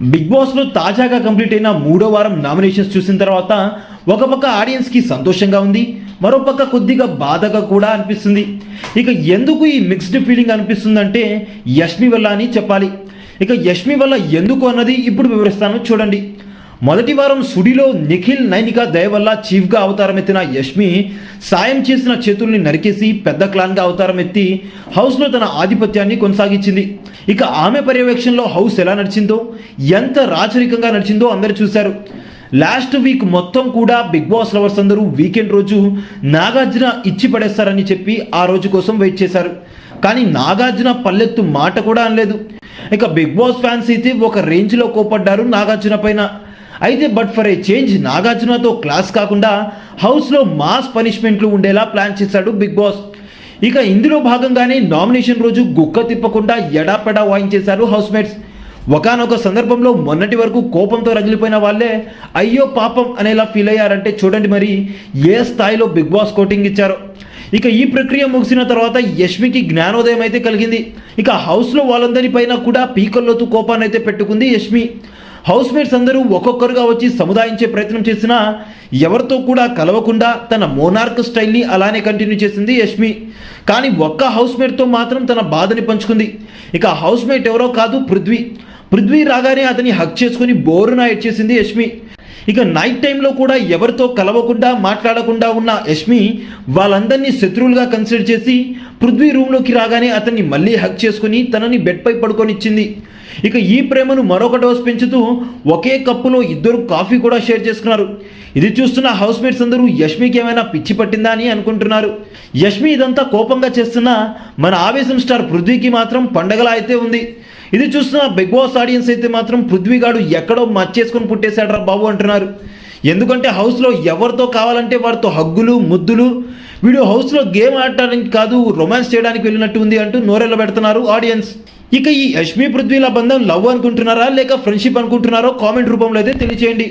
Big బాస్లో తాజాగా complete అయిన మూడో వారం నామినేషన్స్ చూసిన తర్వాత ఒక పక్క ఆడియన్స్కి సంతోషంగా ఉంది మరో పక్క కొద్దిగా బాధగా కూడా అనిపిస్తుంది. ఇక ఎందుకు ఈ మిక్స్డ్ ఫీలింగ్ అనిపిస్తుందంటే యష్మి వల్ల అని చెప్పాలి. ఇక యష్మి వల్ల ఎందుకు అన్నది ఇప్పుడు వివరిస్తాను చూడండి. మొదటి వారం సుడిలో నిఖిల్ నైనిక దయ వల్ల చీఫ్గా అవతారం ఎత్తిన యష్మి సాయం చేసిన చేతుల్ని నరికేసి పెద్ద క్లాన్గా అవతారం ఎత్తి హౌస్లో తన ఆధిపత్యాన్ని కొనసాగించింది. ఇక ఆమె పర్యవేక్షణలో హౌస్ ఎలా నడిచిందో ఎంత రాచరికంగా నడిచిందో అందరు చూశారు. లాస్ట్ వీక్ మొత్తం కూడా బిగ్ బాస్ లవర్స్ అందరూ వీకెండ్ రోజు నాగార్జున ఇచ్చి పడేస్తారని చెప్పి ఆ రోజు కోసం వెయిట్ చేశారు. కానీ నాగార్జున పల్లెత్తు మాట కూడా అనలేదు. ఇక బిగ్ బాస్ ఫ్యాన్స్ అయితే ఒక రేంజ్లో కోపడ్డారు నాగార్జున పైన. అయితే బట్ ఫర్ ఏ చేంజ్ నాగార్జునతో క్లాస్ కాకుండా హౌస్లో మాస్ పనిష్మెంట్లు ఉండేలా ప్లాన్ చేశాడు బిగ్ బాస్. ఇక ఇందులో భాగంగానే నామినేషన్ రోజు గుక్క తిప్పకుండా ఎడాపెడా వాయించేశారు హౌస్ మేట్స్ ఒకనొక సందర్భంలో మొన్నటి వరకు కోపంతో రగిలిపోయిన వాళ్ళే అయ్యో పాపం అనేలా ఫీల్ అయ్యారంటే చూడండి మరి ఏ స్థాయిలో బిగ్ బాస్ కోటింగ్ ఇచ్చారో. ఇక ఈ ప్రక్రియ ముగిసిన తర్వాత యష్మికి జ్ఞానోదయం అయితే కలిగింది. ఇక హౌస్లో వాళ్ళందరి పైన కూడా పీకల్లోతు కోపాన్ని అయితే పెట్టుకుంది యష్మి. హౌస్ మేట్స్ అందరూ ఒక్కొక్కరుగా వచ్చి సముదాయించే ప్రయత్నం చేసినా ఎవరితో కూడా కలవకుండా తన మోనార్క్ స్టైల్ని అలానే కంటిన్యూ చేసింది యష్మి. కానీ ఒక్క హౌస్ మేట్తో మాత్రం తన బాధని పంచుకుంది. ఇక హౌస్ మేట్ ఎవరో కాదు పృథ్వీ. పృథ్వీ రాగానే అతని హక్ చేసుకుని బోరున చేసింది యష్మి. ఇక నైట్ టైంలో కూడా ఎవరితో కలవకుండా మాట్లాడకుండా ఉన్న యష్మి వాళ్ళందరినీ శత్రువులుగా కన్సిడర్ చేసి పృథ్వీ రూమ్లోకి రాగానే అతన్ని మళ్ళీ హక్ చేసుకుని తనని బెడ్పై పడుకొనిచ్చింది. ఇక ఈ ప్రేమను మరొక డోస్ పెంచుతూ ఒకే కప్పులో ఇద్దరు కాఫీ కూడా షేర్ చేసుకున్నారు. ఇది చూస్తున్న హౌస్ మేట్స్ అందరూ యష్మికి ఏమైనా పిచ్చి పట్టిందా అని అనుకుంటున్నారు. యష్మి ఇదంతా కోపంగా చేస్తున్న మన ఆవేశం స్టార్ పృథ్వీకి మాత్రం పండగలా అయితే ఉంది. ఇది చూస్తున్న బిగ్ బాస్ ఆడియన్స్ అయితే మాత్రం పృథ్వీగాడు ఎక్కడో మచ్చేసుకొని పుట్టేశాడరా బాబు అంటున్నారు. ఎందుకంటే హౌస్లో ఎవరితో కావాలంటే వారితో హగ్గులు ముద్దులు వీడు హౌస్లో గేమ్ ఆడటానికి కాదు రొమాన్స్ చేయడానికి వెళ్ళినట్టు ఉంది అంటూ నోరెళ్ళ పెడుతున్నారు ఆడియన్స్. ఇక ఈ యష్మి పృథ్వీల బంధం లవ్ అనుకుంటున్నారా లేక ఫ్రెండ్షిప్ అనుకుంటున్నారో కామెంట్ రూపంలో అయితే తెలియచేయండి.